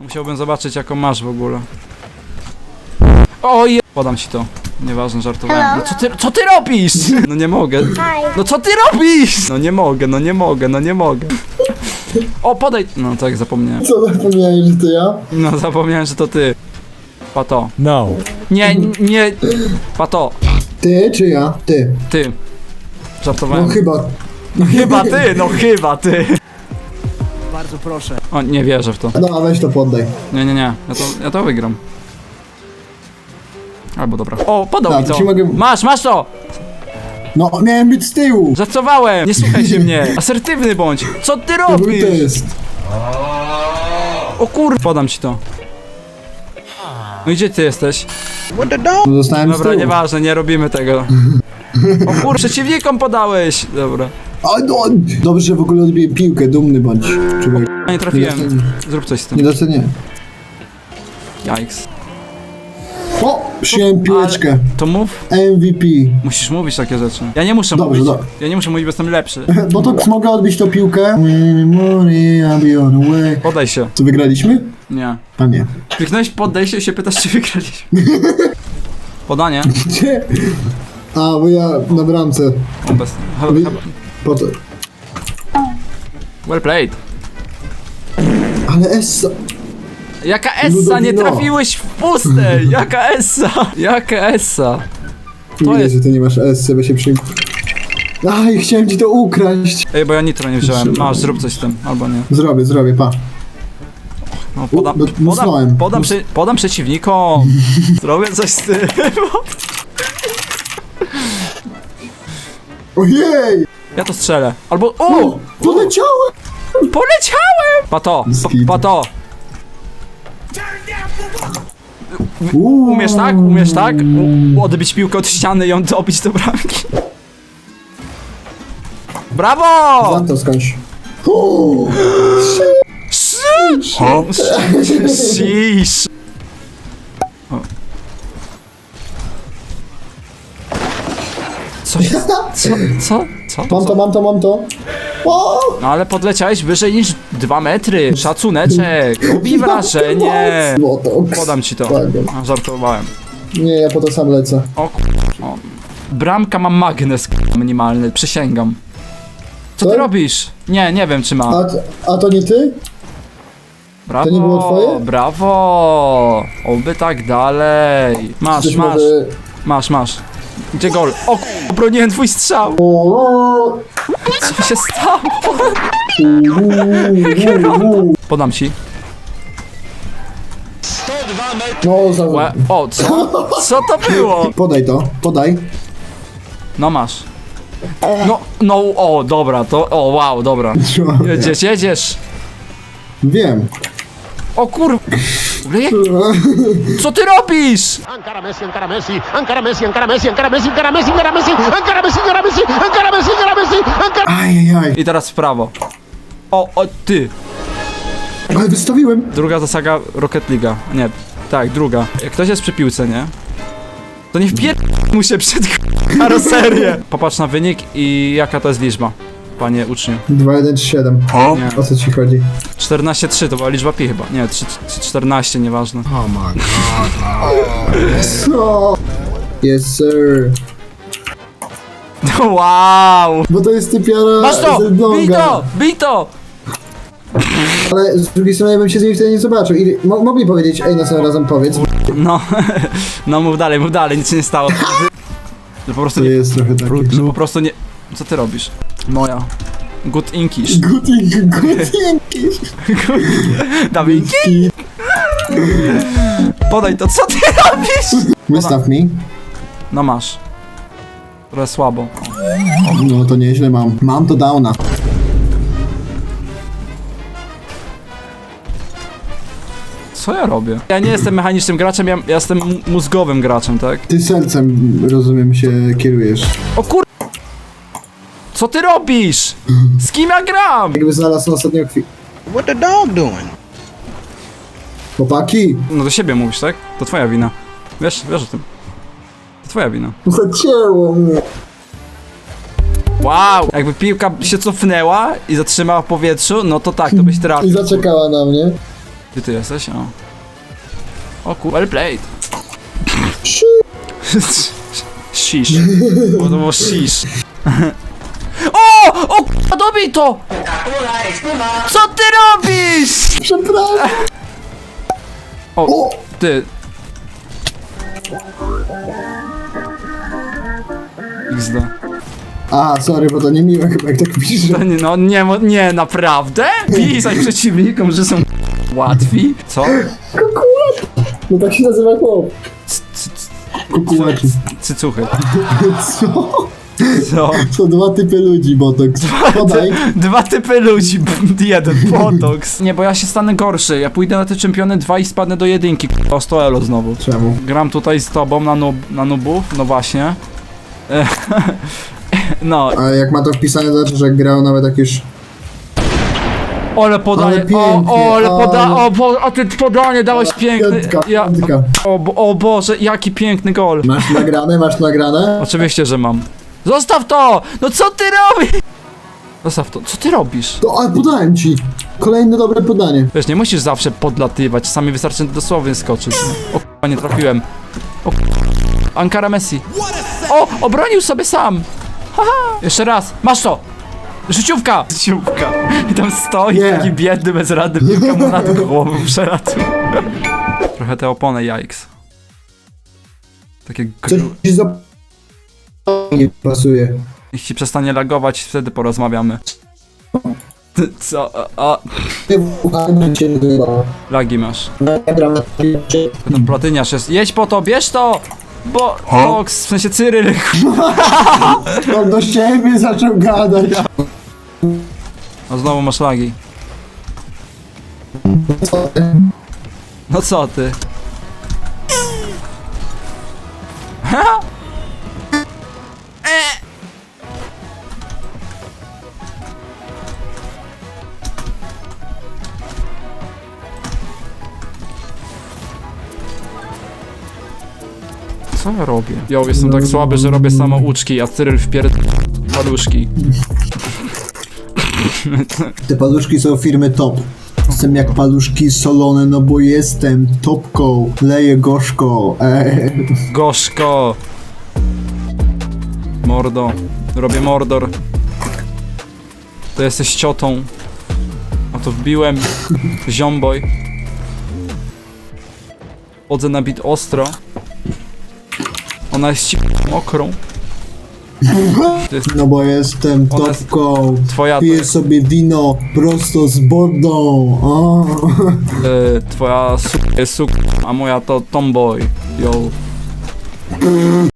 Musiałbym zobaczyć jaką masz w ogóle. O je... Podam ci to. Nieważne, żartowałem. No co ty, co ty robisz? No nie mogę. No co ty robisz? No nie mogę, no nie mogę, no nie mogę. O, podaj... No tak, zapomniałem. Co zapomniałeś, że to ja? No zapomniałem, że to ty. Pato. No. Nie, nie... Pato, Ty czy ja? Ty. ty. No Żartowałem. chyba. No chyba ty, no chyba ty. Bardzo proszę. O, nie wierzę w to. No, a weź to poddaj. Nie, nie, nie. Ja to, ja to wygram. Albo dobra. O, podał Tak, mi to ci mogę- Masz, masz to! No, miałem być z tyłu. Żartowałem! Nie słuchajcie mnie! Asertywny bądź! Co ty To był robisz? test. O kur... Podam ci to. No i gdzie ty jesteś? No, Zostałem z Dobra, tyłu. nieważne, nie robimy tego. O kur... Przeciwnikom podałeś! Dobra. A, no, dobrze, że w ogóle odbiję piłkę, dumny bądź. Człowiek. Nie Nie trafiłem. Zrób coś z Nie tym. docenię. Jajks. O, przyjąłem piłeczkę. To mów. MVP. Musisz mówić takie rzeczy. Ja nie muszę Dobrze, mówić. dobrze. Ja nie muszę mówić, bo jestem lepszy. Bo to mogę odbić tą piłkę. Money, I'll be on the way. Podaj się. Co, wygraliśmy? Nie. A nie. Kliknąłeś poddaj się i się pytasz, czy wygraliśmy. Podanie. Gdzie? A, bo ja na bramce. Po to. Well played. Ale Essa. Jaka essa? Nie Ludowino. trafiłeś w puste! Jaka essa? Jaka essa? To widać, jest- że ty nie masz Essa, bo się przy... Aj, chciałem ci to ukraść. Ej, bo ja nitro nie wziąłem. Masz, zrób coś z tym. Albo nie. Zrobię, zrobię, pa. No, podam, no, podam, musnąłem. podam, podam przeciwnikom. Zrobię coś z tym. Ojej! Ja to strzelę. Albo... O! O, poleciałem! Poleciałem! Pato! Pa, pato! Uuu. Umiesz tak? Umiesz tak? U, odbić piłkę od ściany i ją dobić do bramki. Brawo! Znam to skądś. Shish. O. Co się... Co? Co? Co? mam to, mam to, mam to. O! No ale podleciałeś wyżej niż dwa metry. Szacuneczek. Robi wrażenie. No to... Podam ci to. Tak. A, żartowałem. Nie, ja po to sam lecę. O, k- o. Bramka ma magnes k- minimalny, przysięgam. Co ty Co? robisz? Nie, nie wiem czy ma. A, a to nie ty? Brawo, nie było twoje? brawo. Oby tak dalej. Masz, Coś masz, może- masz, masz. Gdzie gol? O, k- obroniłem twój strzał. Co się stało? Podam ci. No, za... Łe- O, co? Co to było? Podaj to, podaj. No masz. No, no, o, dobra, to, o, wow, dobra. Jedziesz, jedziesz. Wiem. O kur... Ogóle jak... Co ty robisz? Encara Messi, encara Messi, encara Messi, encara Messi, encara Messi, encara Messi, encara Messi, encara Messi, encara Messi, encara Messi, encara Messi, encara Ajajaj. I teraz w prawo. O, o, ty. Ale wystawiłem. Druga zasaga Rocket League'a. Nie, tak, druga. Jak ktoś jest przy piłce, nie? To nie wpier... mu się przed karoserię. Popatrz na wynik i jaka to jest liczba, panie uczniu. 2, 1, 3, 7. Nie. O co ci chodzi? 14-3 to była liczba pi chyba. Nie, 3, 14, nieważne. Co? Yes, sir. Wow! Bo to jest typiara Masz to! z Elbląga. Bij to! Bij to! Ale z drugiej strony ja bym się z niej wtedy nie zobaczył. I mo mogli powiedzieć, ej, następnym razem powiedz. No, no mów dalej, mów dalej, nic się nie stało. Że po prostu To nie... jest trochę takie. Że po prostu nie... Co ty robisz? Moja. Good English. Guting, guting. Dawid, podaj to, co ty robisz? Wystaw mi. No masz. Trochę słabo. No to nieźle mam. Mam to downa. Co ja robię? Ja nie jestem mechanicznym graczem, ja, ja jestem mu- mózgowym graczem, tak? Ty sercem, rozumiem, się kierujesz. O kur... Co ty robisz? Z kim ja gram? Jakby znalazł na ostatnią chwilę. What the dog doing? Chłopaki, No do siebie mówisz, tak? To twoja wina. Wiesz, wiesz o tym. To twoja wina. zacięło mnie. Wow! Jakby piłka się cofnęła i zatrzymała w powietrzu, no to tak, to byś I trafił. zaczekała na mnie. Gdzie ty jesteś? O. O ku... Well played. Shish. Bo to było shish. O! O k***a, dobij to! Co ty robisz? Przepraszam. O, ty. XD. A, sorry, bo to nie miłe chyba, jak tak pisze. To nie, no nie, mo- nie, naprawdę? Pisać przeciwnikom, że są łatwi? Co? No tak się nazywa chłop. C- c- c- Kukułaki. Cycuchy. Co? Co? To dwa typy ludzi, Botox. Podaj. Dwa typy ludzi, jeden, botox. Nie, bo ja się stanę gorszy. Ja pójdę na te czempiony 2 i spadnę do jedynki. O 100 elo znowu. Czemu? Gram tutaj z tobą na, nub, na nubów, no właśnie. No, A jak ma to wpisane, to znaczy, że grał nawet jak już... ole podanie, Ale pięknie, o, ale poda, ale- o, bo, a ty podanie dałeś piękny, Piątka, ja, piątka. o, o Boże, jaki piękny gol. Masz nagrane, masz nagrane? Oczywiście, że mam. Zostaw to! No co ty robisz? Zostaw to, co ty robisz? To, a podałem ci. Kolejne dobre podanie. Wiesz, nie musisz zawsze podlatywać, czasami wystarczy dosłownie skoczyć. O k***a, nie trafiłem. O k***a. Ankara Messi. O, obronił sobie sam. Haha. Jeszcze raz, masz to. Życiówka! Życiówka. I tam stoi Nie. taki biedny, bezradny, piłka mu nad głową przelatuj. Trochę te opony jajks. Takie Coś gru... ci za... nie pasuje. Ci przestanie lagować, wtedy porozmawiamy. Ty, Co? A, cię chyba. lagi masz. Nagram na Ten platyniarz jest. Jedź po to, bierz to! Bo. Box, w sensie Cyryl. On do siebie zaczął gadać. No znowu masz lagi. Co ty? No co ty? Co ja robię? Jo, jestem tak słaby, że robię samouczki, a Cyryl wpierd... paluszki. Te paluszki są firmy top. Jestem jak paluszki solone, no bo jestem topką. Leję gorzko. Eee. Gorzko! Mordo. Robię mordor. To jesteś ciotą. A to wbiłem. Ziomboj. Chodzę na bit ostro. Ona jest ci mokrą. Jest No bo jestem Ona jest- topką. twoja, Piję sobie wino prosto z bordą. O. e, twoja su jest su a moja to tomboy. Yo.